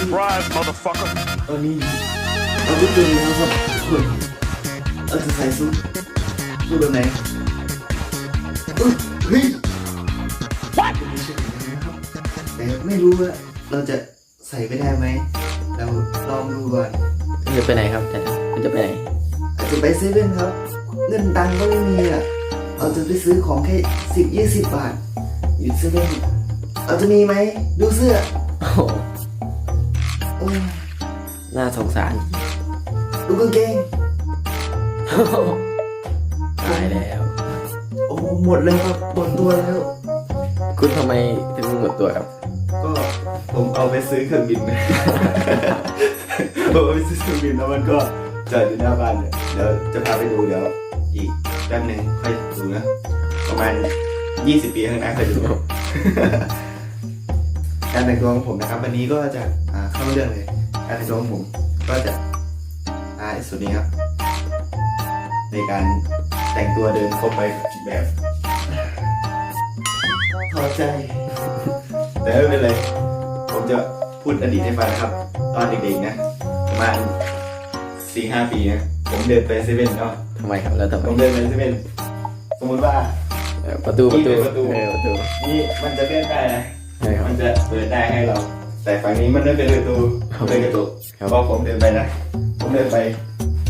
Surprise, motherfucker. ตอนนี้เราก็ตื่นแล้วครับทุกคนเราจะใส่ซุปซุปแบบไหนเอ้ยเฮ้ยไม่ใช่แบบนั้นนะครับแต่ไม่รู้ว่าเราจะใส่ไปได้ไหมเราลองดูก่อนคุณจะไปไหนครับจะคุณจะไปไหนอาจจะไปเซเว่นครับ เงินตังค์ก็ไม่มีอะเราจะไปซื้อของแค่สิบยี่สิบบาทอยู่เซเว่นเราจะมีไหมดูเสื้อ โอ้โหโอ้ย น่าสงสารดูกางเกงตายแล้ว โอ้หมดเลยครับหมดตัวแล้ว คุณทำไมถึงหมดตัวครับ ก็ผมเอาไปซื้อเครื่องบินผมเอาไปซื้อเครื่องบินแล้วมันก็จอดอยู่หน้าบ้านเนี่ยเดี๋ยวจะพาไปดูเดี๋ยวอีกแป๊บหนึงค่อยดูนะ ประมาณ 20 ปีข้างหน้าค่อยดู การแต่งตัวของผมนะครับ วันนี้ก็จะ อ่าเข้าเรื่องเลยการแต่งตัวของผมก็จะอ่าสุดนี้ครับ ในการแต่งตัวเดินครบไปแบบพอใจ แต่ไม่เป็นไร ผมจะพูดอดีตให้ฟังนะครับ ตอนเด็กๆนะประมาณสี่ห้าปีนะผมเดินไปเซเว่นเนาะทำไมครับแล้วทำไมผมเดินไปเซเว่นสมมติว่าเอ่อประตูประตูนี่เป็นประตูเออประตูนี่มันจะเลื่อนได้นะใช่ครับมันจะเปิดได้ให้เรา แต่ฝั่งนี้มันไม่เป็นประตูครับเป็นกระจกครับ พอผมเดินไปนะ ผมเดินไป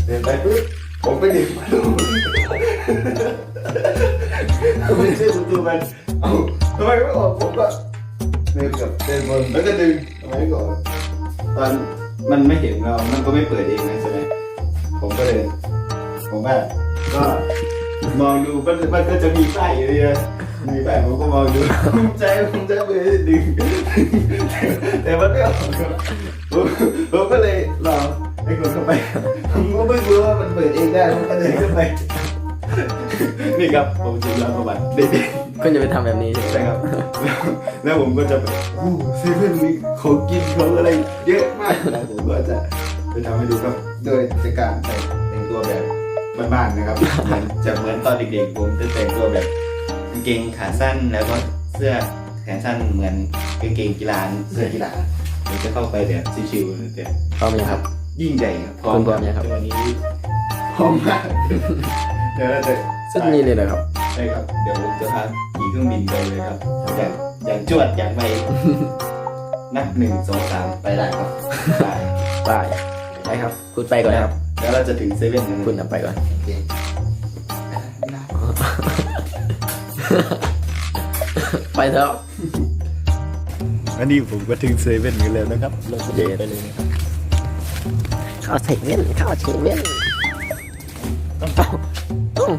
เดินไปปุ๊บผมไปดึงประตูไม่ใช่ประตูมันเอ้าทำไมไม่ออกผมก็เดินกับเดินบนแล้วก็ดึงทำไมไม่ออกตอนมันไม่เห็นเรามันก็ไม่เปิดเองนะใช่ไหมผมก็เลยผมว่าก็มองดูมันมันก็จะมีป้ายอยู่เล ยมีป้ายผมก็มองดูผมใจผมใจไปดึงแต่มันไม่ออกครับผมผมก็เลยลองให้กดเข้าไปผมก็ไม่รู้ว่ามันเปิดเองได้ผมก็เลยเข้าไปนี่ครับผมจะเล่าประวัติเด็กคุณจะไปทำแบบนี้ใช่ไหมๆใช่ครับแล้วแล้วผมก็จะไปโอ้เซเว่นมีของกินของอะไรเยอะมากแล้วผมก็จะไปทำให้ดูครับโดยจะการแต่งแต่งตัวแบบบ้านๆนะครับเหมือนจะเหมือนตอนเด็กๆผมจะแต่งตัวแบบ กางเกงขาสั้นแล้วก็เสื้อแขนสั้นเหมือนกางเกงกีฬาเสื้อกีฬาผมจะเข้าไปแบบชิวๆแต่พร้อมยังครับ ยิ่งใหญ่ครับคุณพร้อมยังครับวันนี้พร้อมมากเดี๋ยวเราจะซึ่งนี่เลยเหรอครับใช่ครับ เดี๋ยวผมจะพาขี่เครื่องบินไปเลยครับอย่างอย่างจวดอย่างไปนับหนึ่งสองสามไปได้ครับไปไปไปครับ คุณไปก่อนนะครับ แล้วเราจะถึงเซเว่นกันคุณนำไปก่อนโอเค ไปเถอะอันนี้ผมก็ถึงเซเว่นกันแล้วนะครับ เราจะเดินไปเลยนะครับเข้าเซเว่นเข้าเซเว่นต้องต้อง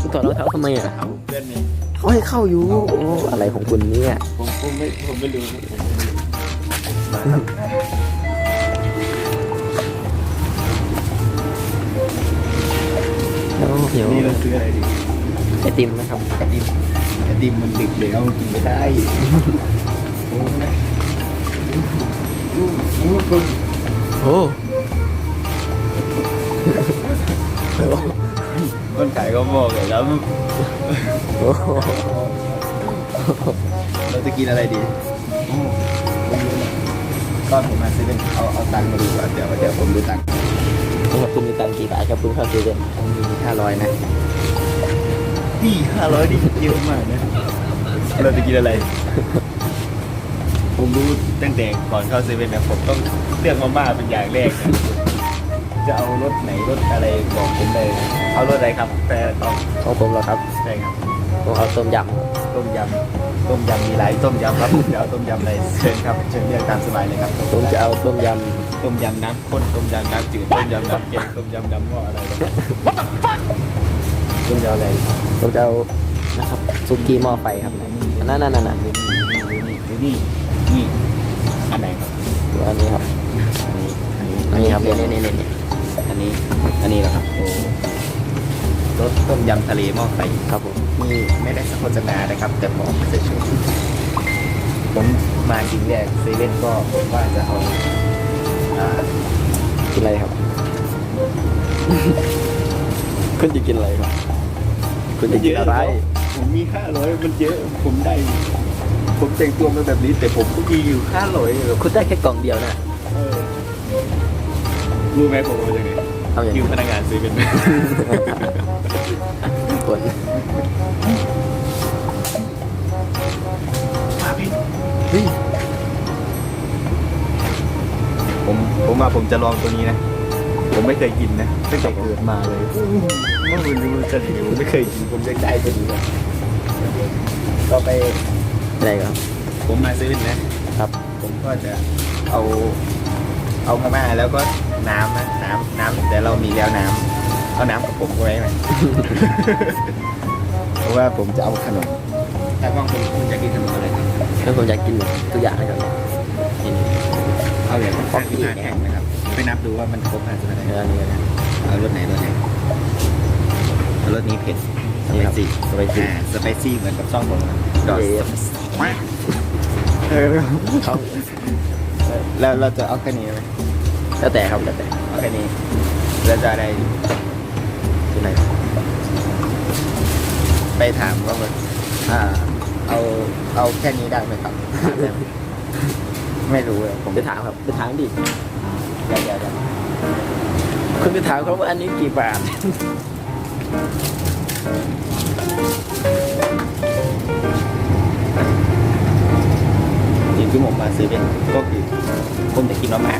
คุณถอดรองเท้าทำไมอะเอาเพื่อนนี่เขาให้เข้าอยู่โอ้อะไรของคุณเนี่ยผมผมไม่ผมไม่รู้ผมไม่รู้โอ้เดี๋ยวนี่เราซื้ออะไรดีไอติมนะครับไอติมไอติมมันดึกเดี๋ยวกินไม่ได้โอ้นะอู้อู้คนโอ้คนขายก็บอกเลยแล้วโอ้เราจะกินอะไรดีตอนผมมาซื้อเป็นเอาเอาตังค์มาดูก่อนเดี๋ยวเดี๋ยวผมดูตังค์ครับคุณมีตังค์กี่บาทครับคุณเข้าเซเว่นผมมีห้าร้อยนะ นี่ห้าร้อยนี่เยอะมากนะ เราจะกินอะไร ผมรู้ตั้งแต่ก่อนเข้าเซเว่นนะผมต้องเลือกมาม่าเป็นอย่างแรกนะจะเอารสไหนรสอะไรบอกผมเลยนะเอารสอะไรครับแฟร์ต้องของผมเหรอครับใช่ครับ ผมเอาต้มยต้มยำ ต้มยำมีหลายต้มยำครับผมจะเอาต้มยำอะไรเชิญครับ เชิญเลือกตามสบายเลยครับำผมจะเอาต้มยต้มยำน้ำข้นต้มยำน้ำจืดต้มยำน้ำเค็มต้มยำน้ำหม้ออะไรนะครับ ต้มยำอะไรำผมจะเอานะครับซุกี้หม้อไฟครับนั่นนั่นนั่นนั่นนี่นี่นี่อันไหนครับอันนี้ครับอันนี้อันนี้ครับเนี่ยเนี่ยเนี่ยเนี่ยอันนี้อันนี้เหรอครับโอ้รสต้มยำทะเลหม้อไฟครับผมนี่ไม่ได้โฆษณานะครับ แต่บอกเฉยๆผมมากินแรกเซเว่นก็ว่าจะเอาอ่ากินอะไรครับ คุณจะกินอะไรครับ คุณจะกินอะไร ผมมีห้าร้อยมันเยอะผมได้ ผมแต่งตัวมาแบบนี้ แต่ผมก็มีอยู่ห้าร้อยคุณได้แค่กล่องเดียวนะรู้ไหมผมเอายังไงเอาอย่างคินี้วพนักงานซื้อเป็นคนมาพี่เฮ้ยผมผมว่าผมจะลองตัวนี้นะ ผมไม่เคยกินนะตั้งแต่เกิดมาเลยเมื่อวันรู้จะดีผมไม่เคยกินผมจะใจตัวนี้นะก็ไปอะไรครับ ผมมาซื้อนะครับ ผมก็จะเอาเอามาม่าแล้วก็น้ำนะน้ำน้ำแต่เรามีแล้วน้ำเอาน้ำกับผมไว้ไหมเพราะว่าผมจะเอาขนมแต่ว่างผมคุณจะกินขนมอะไรครับแล้วผมอยากกินทุกอย่างเลยครับนี่เอาอย่างขอห้าพี่สิบห้าแข่งนะครับไป นับดูว่ามันครบห้าสิบห้าเนื้อเนื้อนะเอารสไหนรสไหนเอารสนี้เผ็ดสนี่ไปครับซี่สไปซี่อ่าสไปซี่เหมือนกับซ่องผมนะดอเอ๊ะเออเขาแล้วเราจะเอาแค่นี้ไหมแล้วแต่ครับแล้วแต่เอาแค่นี้แล้วจะอะไรที่ไหนไปถามว่ามันอ่าเอาเอาแค่นี้ได้ไหมครับ ไม่รู้เลยผมไปถามครับไปถามดิ เดี๋ยวเดี๋ยวเดี๋ยวคุณไปถามเขาว่าอันนี้กี่บาท สิ่งที่ผมมาซื้อเป็นก็คือผมจะกินมาม่า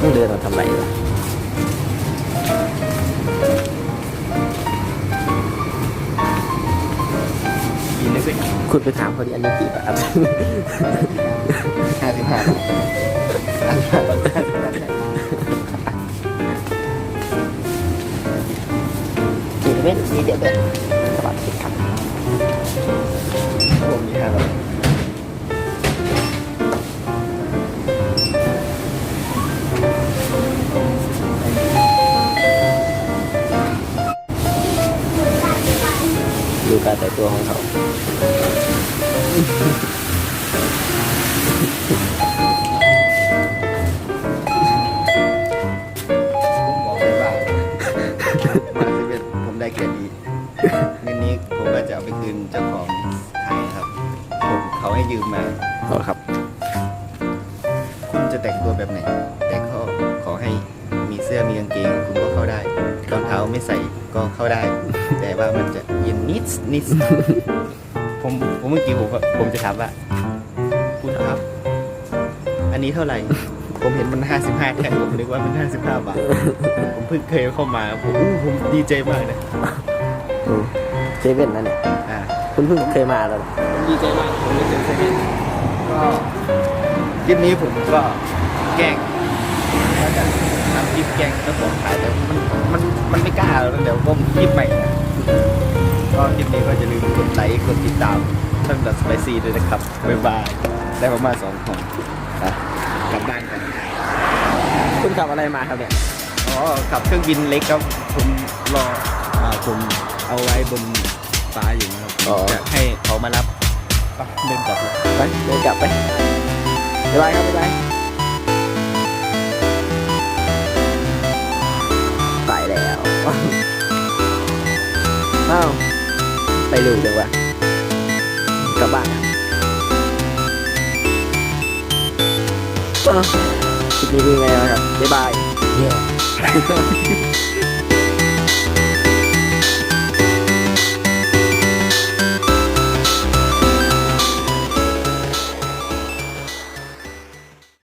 ต้องเดินมาทำไรวะกินได้สิคุณไปถามเขาดิอันนี้กี่บาท ห้าสิบห้าบาทสี่เว้นนี่เดี๋ยวเดินสวัสดีครับผมมีห้าบาทดูการแต่งตัวของเขา สื้อมีกางเกงคุณก็เข้าได้รองเท้าไม่ใส่ก็เข้าได้ แต่ว่ามันจะเย็นนิดนิดผมผมเมื่อกี้ผมก็ผมจะถามว่าคุณครับ อันนี้เท่าไหร่ ผมเห็นมัน55แทนผมนึกว่ามัน55บาท ผมเพิ่งเคยเข้ามา ผมอู้ผมดีใจมากเลยอืมเซเว่นนั่นเนี่ยอ่าคุณเพิ่งเคยมาแล้วเหรอผมดีใจมากผมได้เจอเซเว่นก็คลิปนี้ผมก็แกล้งแล้วจะ ทำคลิปแกล้งเจ้าของขายแต่มันมันมันไม่กล้าแล้วเดี๋ยวผมคลิปใหม่นะก็คลิปนี้ก็จะลืมกดไลค์กดติดตามช่องดัสไปซีด้วยนะครับบ๊ายบายได้ประมาณสองคนนะกลับบ้านกันคุณขับอะไรมาครับเนี่ยอ๋อขับเครื่องบินเล็กครับผมรออ่าผมเอาไว้บนฟ้าอยู่นะครับผมจะให้เขามารับไปเดินกลับเลยไปเดินกลับไปบ๊ายบายครับบ๊ายบาย อ้าวไปเร็วจังวะกลับบ้านอะอ้าวคลิปนี้เป็นไงบ้างครับ บ๊ายบาย